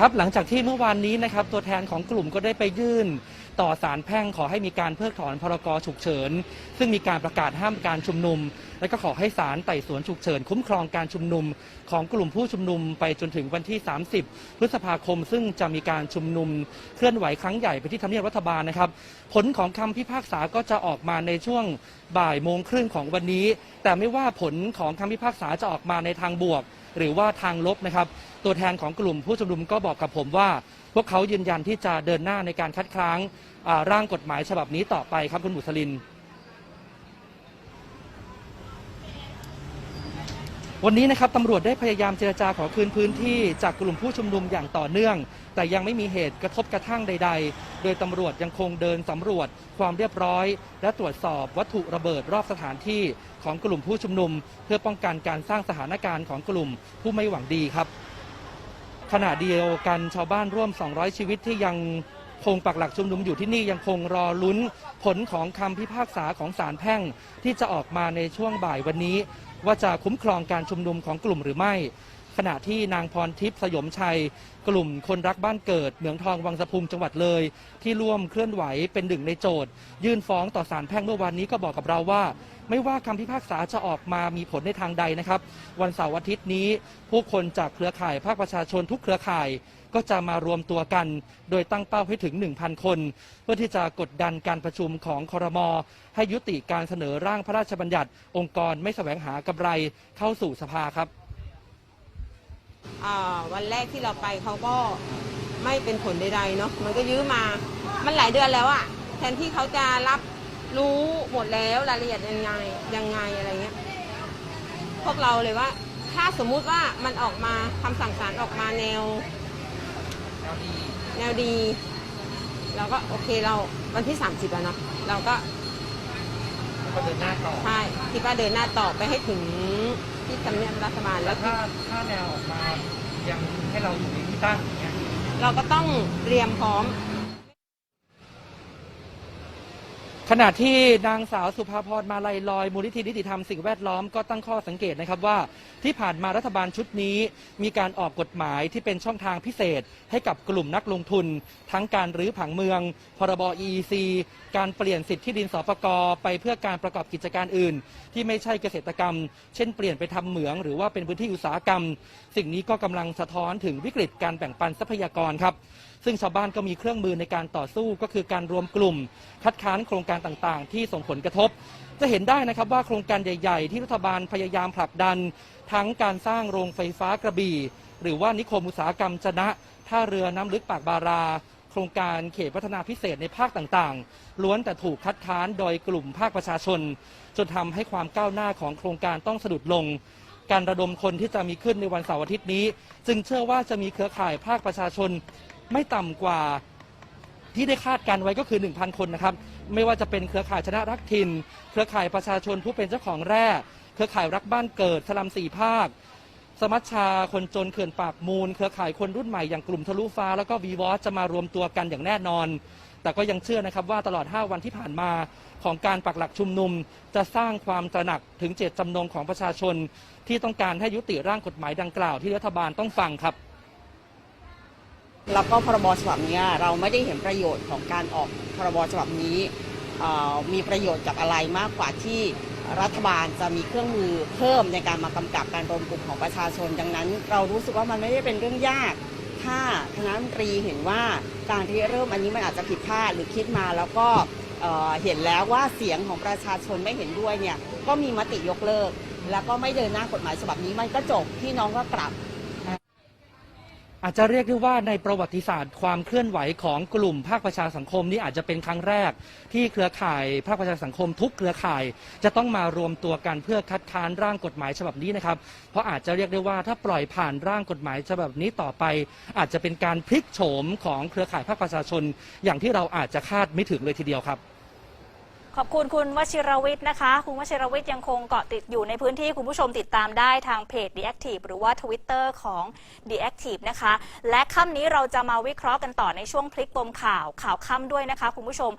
ครับหลังจากที่เมื่อวานนี้นะครับตัวแทนของกลุ่มก็ได้ไปยื่น ต่อศาลแพ่งขอให้มีการเพิกถอนพรกฉุกเฉิน ซึ่งมีการประกาศห้ามการชุมนุม และก็ขอให้ศาลไต่สวนฉุกเฉิน คุ้มครองการชุมนุมของกลุ่มผู้ชุมนุมไปจนถึงวันที่ 30 พฤษภาคม ซึ่งจะมีการชุมนุมเคลื่อนไหวครั้งใหญ่ไปที่ทำเนียบรัฐบาลนะครับ ผลของคำพิพากษาก็จะออกมาในช่วงบ่ายโมงครึ่งของวันนี้ แต่ไม่ว่าผลของคำพิพากษาจะออกมาในทางบวก หรือว่าทางลบนะครับ ตัวแทนของกลุ่มผู้ชุมนุมก็บอกกับผมว่า พวกเขายืนยันที่จะเดินหน้าในการคัดค้านร่างกฎหมายฉบับนี้ต่อไปครับคุณบุษลิน วันนี้นะครับตำรวจได้พยายามเจรจาขอคืนพื้นที่จากกลุ่มผู้ชุมนุมอย่างต่อเนื่อง แต่ยังไม่มีเหตุกระทบกระทั่งใด ๆ โดยตำรวจยังคงเดินสำรวจความเรียบร้อย และตรวจสอบวัตถุระเบิดรอบสถานที่ของกลุ่มผู้ชุมนุม เพื่อป้องกันการสร้างสถานการณ์ของกลุ่มผู้ไม่หวังดีครับ ขณะเดียวกันชาวบ้านร่วม 200 ชีวิตที่ยังคงปักหลักชุมนุมอยู่ที่นี่ยังคงรอลุ้นผลของคำพิพากษาของศาลแพ่ง ที่จะออกมาในช่วงบ่ายวันนี้ ว่าจะคุ้มครองการชุมนุมของกลุ่มหรือไม่ ขณะที่นางพรทิพย์สยมชัย กลุ่มคนรักบ้านเกิดเหมืองทองวังสะพุงจังหวัดเลย ที่ร่วมเคลื่อนไหวเป็นหนึ่งในโจทย์ยื่นฟ้องต่อศาลแพ่งเมื่อวานนี้ก็บอกกับเราว่า ไม่ว่าคำพิพากษาจะออกมามีผลในทางใดนะครับ วันเสาร์อาทิตย์นี้ ผู้คนจากเครือข่ายภาคประชาชนทุกเครือข่ายก็จะมารวมตัวกัน โดยตั้งเป้าให้ถึง 1,000 คน เพื่อที่จะกดดันการประชุมของคอรมอให้ยุติการเสนอร่างพระราชบัญญัติ องค์กรไม่แสวงหากำไรเข้าสู่สภาครับ วันแรกที่เราไปเขาก็ไม่เป็นผลใดๆเนาะมันก็ยื้อมา มันหลายเดือนแล้วอะแทนที่เขาจะรับรู้หมดแล้วรายละเอียดยังไงยังไงอะไรเงี้ยพวกเราเลยว่า ถ้าสมมุติว่ามันออกมาคำสั่งศาลออกมาแนวแนวดีเราก็โอเคเราวันที่ 30แล้วเนาะเราก็ก็เดินหน้าต่อใช่คิดว่าเดินหน้าต่อไปให้ถึง ที่ทำเนียบรัฐบาลแล้แล้ววถ้าถ้าแนวออกมายังให้เราอยู่ในที่ตั้งอย่างเงี้ยเราก็ต้องเตรียมพร้อม ขณะที่นางสาวสุภาพรมาลัยลอยมูลนิธินิติธรรมสิ่งแวดล้อมก็ตั้งข้อสังเกตนะครับว่าที่ผ่านมารัฐบาลชุดนี้มีการออกกฎหมายที่เป็นช่องทางพิเศษ ให้กับกลุ่มนักลงทุน ทั้งการรื้อผังเมือง พรบ EEC การเปลี่ยนสิทธิที่ดินสปกไปเพื่อการประกอบกิจการอื่น ที่ไม่ใช่เกษตรกรรม เช่นเปลี่ยนไปทำเหมือง หรือว่าเป็นพื้นที่อุตสาหกรรม สิ่งนี้ก็กำลังสะท้อนถึงวิกฤตการแบ่งปันทรัพยากรครับซึ่งชาวบ้านก็มีเครื่องมือในการต่อสู้ก็คือการรวมกลุ่ม คัดค้านโครงการการต่างๆ ที่ส่งผลกระทบ จะเห็นได้นะครับว่าโครงการใหญ่ ๆ ที่รัฐบาลพยายามผลักดัน ทั้งการสร้างโรงไฟฟ้ากระบี่ หรือว่านิคมอุตสาหกรรมจนะท่าเรือน้ำลึกปากบาราโครงการเขตพัฒนาพิเศษในภาคต่างๆ ล้วนแต่ถูกคัดค้านโดยกลุ่มภาคประชาชน จนทำให้ความก้าวหน้าของโครงการต้องสะดุดลง การระดมคนที่จะมีขึ้นในวันเสาร์อาทิตย์นี้ จึงเชื่อว่าจะมีเครือข่ายภาคประชาชนไม่ต่ำกว่า ที่ได้คาดการไว้ก็คือ 1,000 คนนะครับ ไม่ว่าจะเป็นเครือข่ายชนะรักถิ่น เครือข่ายประชาชนผู้เป็นเจ้าของแร่ เครือข่ายรักบ้านเกิดสลัมสี่ภาค สมัชชาคนจนเขื่อนปากมูล เครือข่ายคนรุ่นใหม่อย่างกลุ่มทะลุฟ้า แล้วก็วีวอสจะมารวมตัวกันอย่างแน่นอน แต่ก็ยังเชื่อนะครับว่าตลอด 5 วันที่ผ่านมาของการปักหลักชุมนุม จะสร้างความตระหนักถึงเจตจำนงของประชาชน ที่ต้องการให้ยุติร่างกฎหมายดังกล่าวที่รัฐบาลต้องฟังครับ แล้วก็พรบฉบับนี้เราไม่ได้เห็นประโยชน์ของการออกพรบฉบับนี้มีประโยชน์กับอะไรมากกว่าที่รัฐบาลจะมีเครื่องมือเพิ่มในการมากำกับการรวมกลุ่มของประชาชน ดังนั้น เรารู้สึกว่ามันไม่ได้เป็นเรื่องยาก ถ้าคณะมนตรีเห็นว่าการที่เริ่มอันนี้มันอาจจะผิดพลาดหรือคิดมาแล้วก็เอ่อเห็นแล้วว่าเสียงของประชาชนไม่เห็นด้วยเนี่ยก็มีมติยกเลิก แล้วก็ไม่เดินหน้ากฎหมายฉบับนี้มันก็จบพี่น้องก็กลับ อาจจะเรียกได้ว่าในประวัติศาสตร์ความเคลื่อนไหวของกลุ่มภาคประชาสังคมนี่อาจจะเป็นครั้งแรก ที่เครือข่ายภาคประชาสังคมทุกเครือข่าย จะต้องมารวมตัวกันเพื่อคัดค้านร่างกฎหมายฉบับนี้นะครับ เพราะอาจจะเรียกได้ว่าถ้าปล่อยผ่านร่างกฎหมายฉบับนี้ต่อไป อาจจะเป็นการพลิกโฉมของเครือข่ายภาคประชาชน อย่างที่เราอาจจะคาดไม่ถึงเลยทีเดียวครับ ขอบคุณคุณวชิรวิทย์นะคะ คุณวชิรวิทย์ยังคงเกาะติดอยู่ในพื้นที่คุณผู้ชมติดตามได้ทางเพจ The Active หรือว่า Twitter ของ The Active นะคะ และค่ำนี้เราจะมาวิเคราะห์กันต่อในช่วงพลิกปมข่าวข่าวค่ำด้วยนะคะคุณผู้ชม